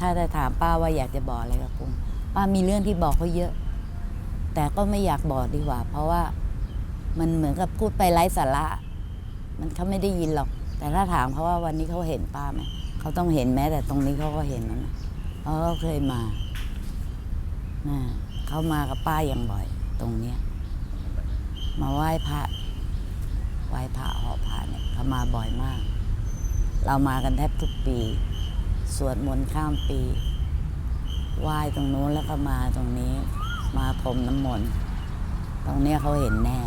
ถ้าจะถามป้าว่าอยากจะบอกอะไรกับกุ้งป้ามีเรื่องที่บอกเขาเยอะ แต่ก็ไม่อยากบอกดีกว่า เพราะว่ามันเหมือนกับพูดไปไร้สาระ มันเขาไม่ได้ยินหรอก แต่ถ้าถามเขาว่าวันนี้เขาเห็นป้าไหมเขาต้องเห็นแม้แต่ตรงนี้เขาก็เห็นนะเพราะเขาเคยมานะเขามากับป้าอย่างบ่อย ตรงเนี้ยมาไหว้พระไหว้พระหอพระเนี่ยเขามาบ่อยมาก เรามากันแทบทุกปี สวดมนต์ข้ามปีไหว้ตรงนู้นแล้วก็มาตรงนี้ มาพรมน้ำมนต์ตรงเนี้ยเขาเห็นแน่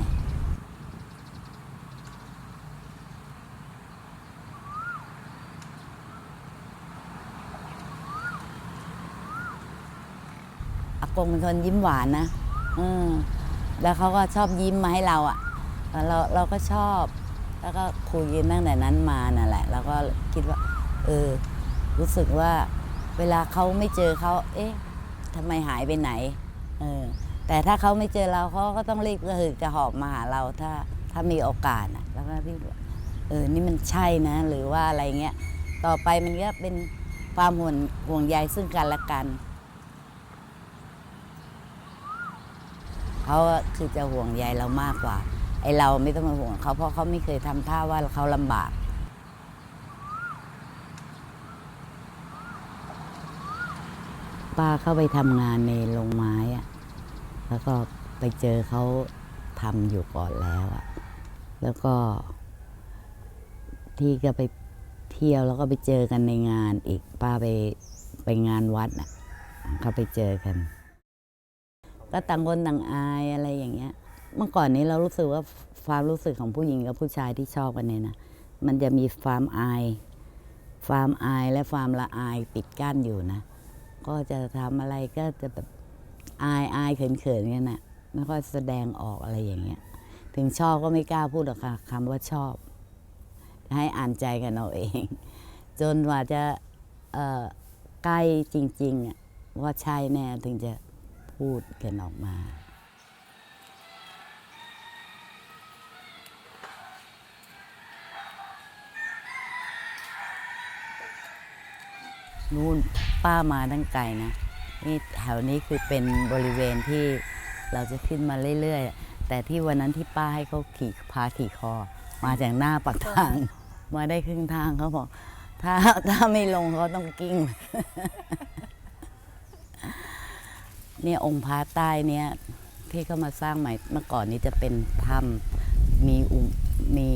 อากงเป็นคนยิ้มหวานนะอืมแล้วเขาก็ชอบยิ้มมาให้เราอะ่ะแล้วเราเราก็ชอบ แล้วก็คุยกันตั้งแต่นั้นมานั่นแหละ แล้วก็คิดว่า เออ รู้สึกว่าเวลาเขาไม่เจอเขาเอ๊ะทำไมหายไปไหนเออแต่ถ้าเขาไม่เจอเราเขาก็ต้องรีบก็คือจะหอบมาหาเราถ้าถ้ามีโอกาสอะแล้วก็รีบเออนี่มันใช่นะ หรือว่าอะไรเงี้ยต่อไปมันก็เป็นความห่วงห่วงใยซึ่งกันและกันเขาคือจะห่วงใยเรามากกว่าไอเราไม่ต้องมาห่วงเขาเพราะเขาไม่เคยทำท่าว่าเขาลำบาก ป้าเข้าไปทำงานในโรงไม้อะแล้วก็ไปเจอเขาทำอยู่ก่อนแล้วอะแล้วก็ ที่ก็ไปเที่ยวแล้วก็ไปเจอกันในงานอีกป้าไปไปงานวัดน่ะเขาไปเจอกัน ก็ต่างคนต่างอายอะไรอย่างเงี้ย เมื่อก่อนนี้เรารู้สึกว่าความรู้สึกของผู้หญิงกับผู้ชายที่ชอบกันเนี่ยนะมันจะมีความอาย ความอายและความละอายปิดกั้นอยู่นะ ก็จะทำอะไรก็จะแบบอายอายเขินเขินกันนะไม่ค่อยแสดงออกอะไรอย่างเงี้ย ถึงชอบก็ไม่กล้าพูดหรอกค่ะคำว่าชอบ ให้อ่านใจกันเอาเอง จนกว่าจะใกล้จริงๆอะว่าใช่แน่ถึงจะพูดกันออกมา นู่นป้ามาตั้งไกลนะนี่แถวนี้คือเป็นบริเวณที่เราจะขึ้นมาเรื่อยๆ แต่ที่วันนั้นที่ป้าให้เขาขี่พาขี่คอ มาจากหน้าปากทาง มาได้ครึ่งทางเขาบอก ถ้าถ้าไม่ลงเขาต้องกิ้ง เนี่ยองค์พระใต้เนี่ยที่เขามาสร้างใหม่เมื่อก่อนนี้จะเป็นถ้ำมีอุมี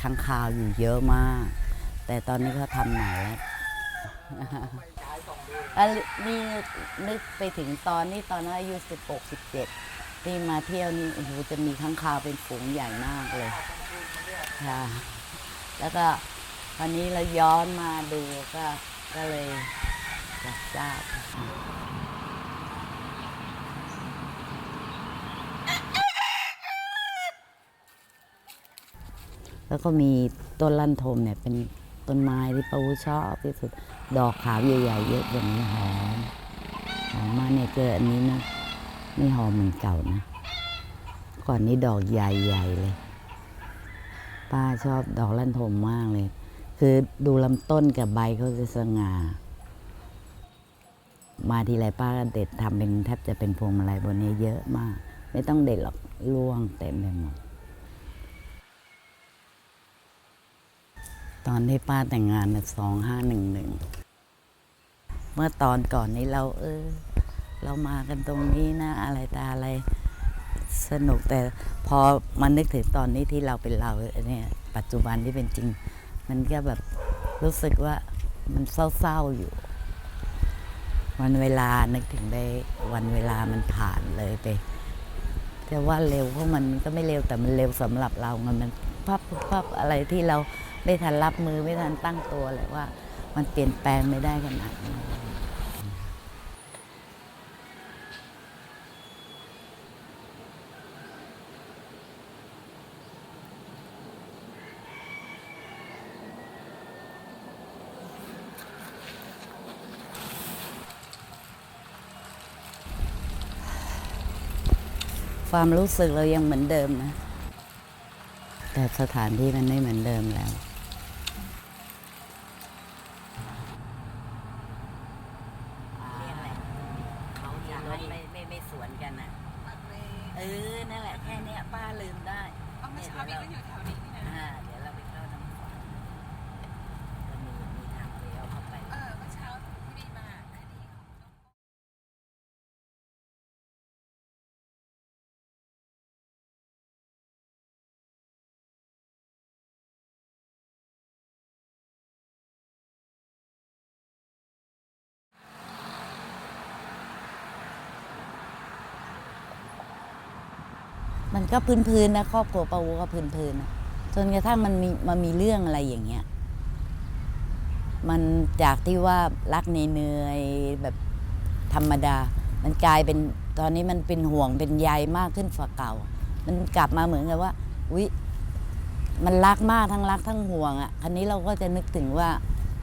ค้างคาวอยู่เยอะมาก แต่ตอนนี้เขาทำใหม่แล้ว อะนี่นึกไปถึงตอนนี้ตอนนั้นอายุสิบหกสิบเจ็ดที่มาเที่ยวนี่โอ้โหจะมีข้างคาวเป็นฝูงใหญ่มากเลยค่ะแล้วก็ตอนนี้เราย้อนมาดูก็ก็เลยอยากทราบแล้วก็มีต้นลั่นทมเนี่ยเป็นต้นไม้ที่ป้าอูชอบที่สุด ดอกขาวใหญ่ๆเยอะอย่างนี้หอมหอมมากเนี่ยเจออันนี้นะนี่หอมเหมือนเก่านะ ก่อนนี้ดอกใหญ่ๆเลย ป้าชอบดอกลั่นทมมากเลย คือดูลำต้นกับใบเขาจะสง่า มาทีไรป้าก็เด็ดทำเป็นแทบจะเป็นพวงมาลัยบนนี้เยอะมาก ไม่ต้องเด็ดหรอกร่วงเต็มไปหมดตอนที่ป้าแต่งงานสองห้าหนึ่งหนึ่ง เมื่อตอนก่อนนี้เราเออ เรามากันตรงนี้นะ อะไรตาอะไร สนุกแต่พอมานึกถึงตอนนี้ที่เราเป็นเราเนี่ยปัจจุบันที่เป็นจริง มันก็แบบรู้สึกว่ามันเศร้าๆอยู่ วันเวลานึกถึงได้วันเวลามันผ่านเลยไปจะว่าเร็วเพราะมันก็ไม่เร็วแต่มันเร็วสำหรับเราไงมันพับพับอะไรที่เราไม่ทันรับมือไม่ทันตั้งตัวเลยว่า มันเปลี่ยนแปลงไม่ได้ขนาดนี้ ความรู้สึกเรายังเหมือนเดิมนะ แต่สถานที่มันไม่เหมือนเดิมแล้ว ไปสวนกันนะ ปากเว เออ นั่นแหละแค่เนี้ยป้าลืมได้ เอาเมื่อเช้าพี่ก็อยู่แถวนี้นี่นะ อ่า เดี๋ยวเราไปเข้าน้ำฝนก็มีมีทางเลี้ยวเข้าไป เออเมื่อเช้าที่มีมาคดีของน้อง มันก็พื้นๆนะครอบครัวปาวูก็พื้นๆนะจนกระทั่งมันมีมันมีเรื่องอะไรอย่างเงี้ยมันจากที่ว่ารักเนยแบบธรรมดา มันกลายเป็นตอนนี้มันเป็นห่วงเป็นใยมากขึ้นฝ่าเก่า มันกลับมาเหมือนกับว่าอุ๊ยมันรักมากทั้งรักทั้งห่วงอะ่ะคันนี้เราก็จะนึกถึงว่า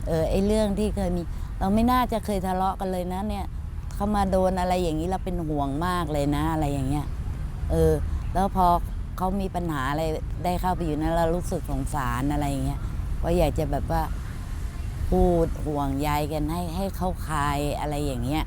เออไอเรื่องที่เคยมี เราไม่น่าจะเคยทะเลาะกันเลยนะเนี่ยเขามาโดนอะไรอย่างนี้เราเป็นห่วงมากเลยนะอะไรอย่างเงี้ย เออ แล้วพอเขามีปัญหาอะไรได้เข้าไปอยู่นั้นเรารู้สึกสงสารอะไรอย่างเงี้ยก็อยากจะแบบว่าพูดห่วงใยกันให้ให้เขาคลายอะไรอย่างเงี้ย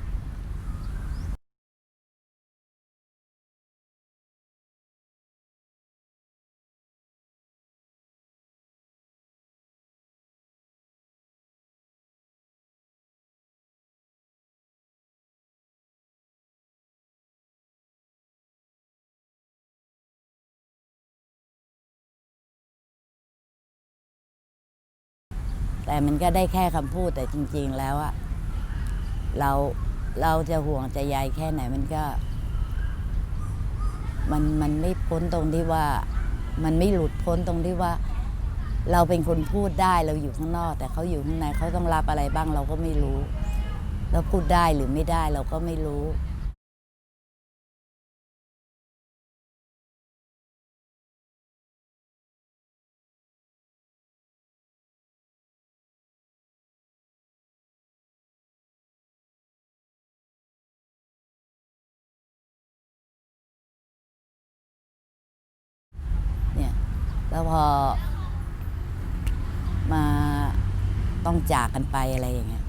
แต่มันก็ได้แค่คำพูดแต่จริง ๆ แล้วอะเราเราจะห่วงจะใยแค่ไหนมันก็ มันมันไม่พ้นตรงที่ว่า มันไม่หลุดพ้นตรงที่ว่า เราเป็นคนพูดได้เราอยู่ข้างนอก แต่เขาอยู่ข้างในเขาต้องรับอะไรบ้างเราก็ไม่รู้ แล้วพูดได้หรือไม่ได้เราก็ไม่รู้ แล้วพอมาต้องจากกันไปอะไรอย่างเงี้ย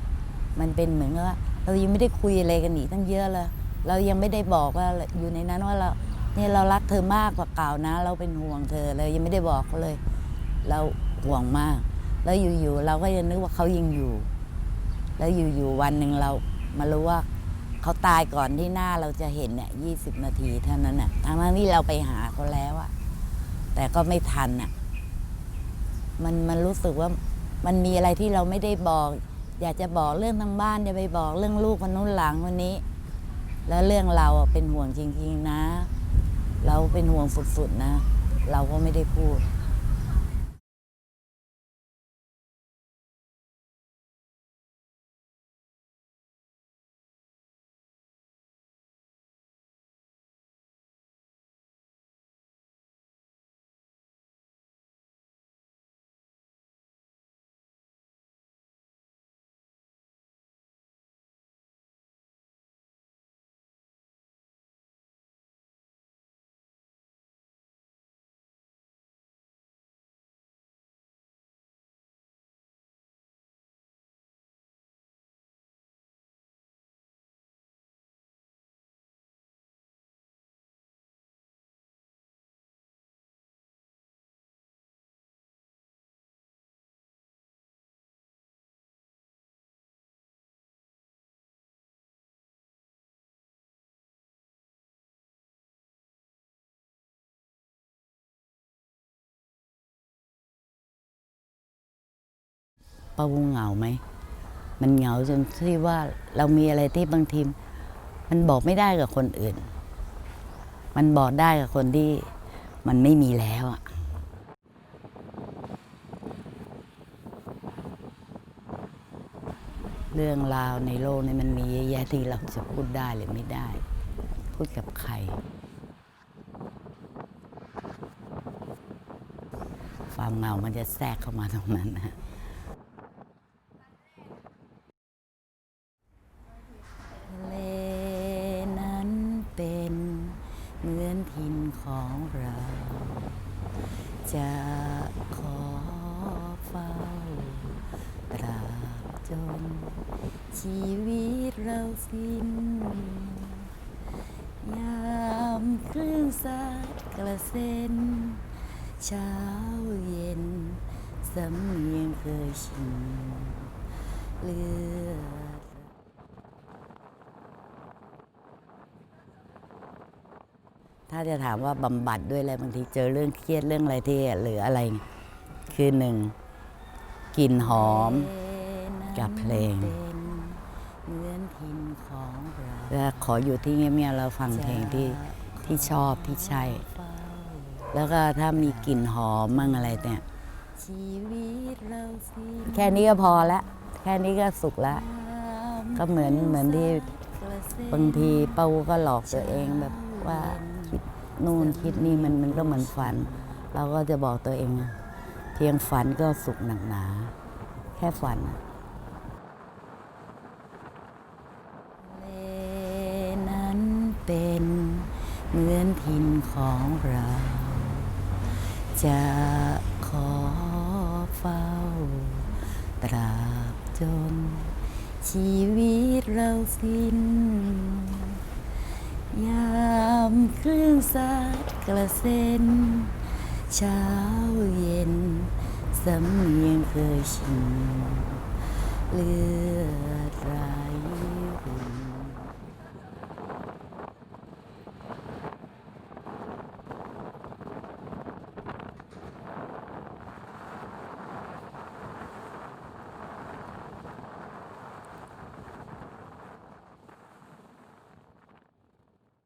มันเป็นเหมือนว่าเรายังไม่ได้คุยอะไรกันอีกตั้งเยอะเลย เรายังไม่ได้บอกว่าอยู่ในนั้นว่าเราเนี่ยเรารักเธอมากกว่าเก่านะ เราเป็นห่วงเธอเลยยังไม่ได้บอกเขาเลย เราห่วงมาก แล้วอยู่ๆเราก็ยังนึกว่าเขายังอยู่ แล้วอยู่ๆวันหนึ่งเรามารู้ว่าเขาตายก่อนที่หน้าเราจะเห็นเนี่ยยี่สิบนาทีเท่านั้นน่ะทั้งนั้นที่เราไปหาเขาแล้วอะ แต่ก็ไม่ทันอะมันมันรู้สึกว่ามันมีอะไรที่เราไม่ได้บอก อยากจะบอกเรื่องทางบ้านอย่าไปบอกเรื่องลูกคนนู้นหลังคนนี้ แล้วเรื่องเราเป็นห่วงจริง ๆ นะ เราเป็นห่วงสุดๆนะ เราก็ไม่ได้พูด ปาวูเหงาไหม มันเหงาจนที่ว่าเรามีอะไรที่บางทีมันบอกไม่ได้กับคนอื่น มันบอกได้กับคนที่มันไม่มีแล้วอะเรื่องราวในโลกนี้มันมีเยอะแยะที่เราจะพูดได้หรือไม่ได้ พูดกับใคร ความเหงามันจะแทรกเข้ามาตรงนั้นนะ ทะเลนั้นเป็นเหมือนถิ่นของเรา จะขอเฝ้า ตราบ จน ชีวิตเราสิ้น ยามคลื่นซัดกระเซ็น เช้าเย็น สำเนียงเคยชินเลือดถ้าจะถามว่าบำบัดด้วยอะไรบางทีเจอเรื่องเครียดเรื่องอะไรที่หรืออะไร คือหนึ่งกลิ่นหอม กับเพลง แล้วขออยู่ที่เงียบๆแล้วฟังเพลงที่ที่ชอบที่ใช่ แล้วก็ถ้ามีกลิ่นหอมมั่งอะไรเนี่ยแค่นี้ก็พอละ แค่นี้ก็สุขละ ก็เหมือนเหมือนที่บางทีเป้าก็หลอกตัวเองแบบว่าคิดนู่นคิดนี่มันมันก็เหมือนฝัน เราก็จะบอกตัวเอง เพียงฝันก็สุขหนักหนา แค่ฝัน เหมือนทินของเรา จะขอเฝ้า ตราบจน ชีวิตเราสิ้น ยามเคลื่นซัดกระเซ็น เช้าเย็น สำเนียงเคยชินเลือดไหล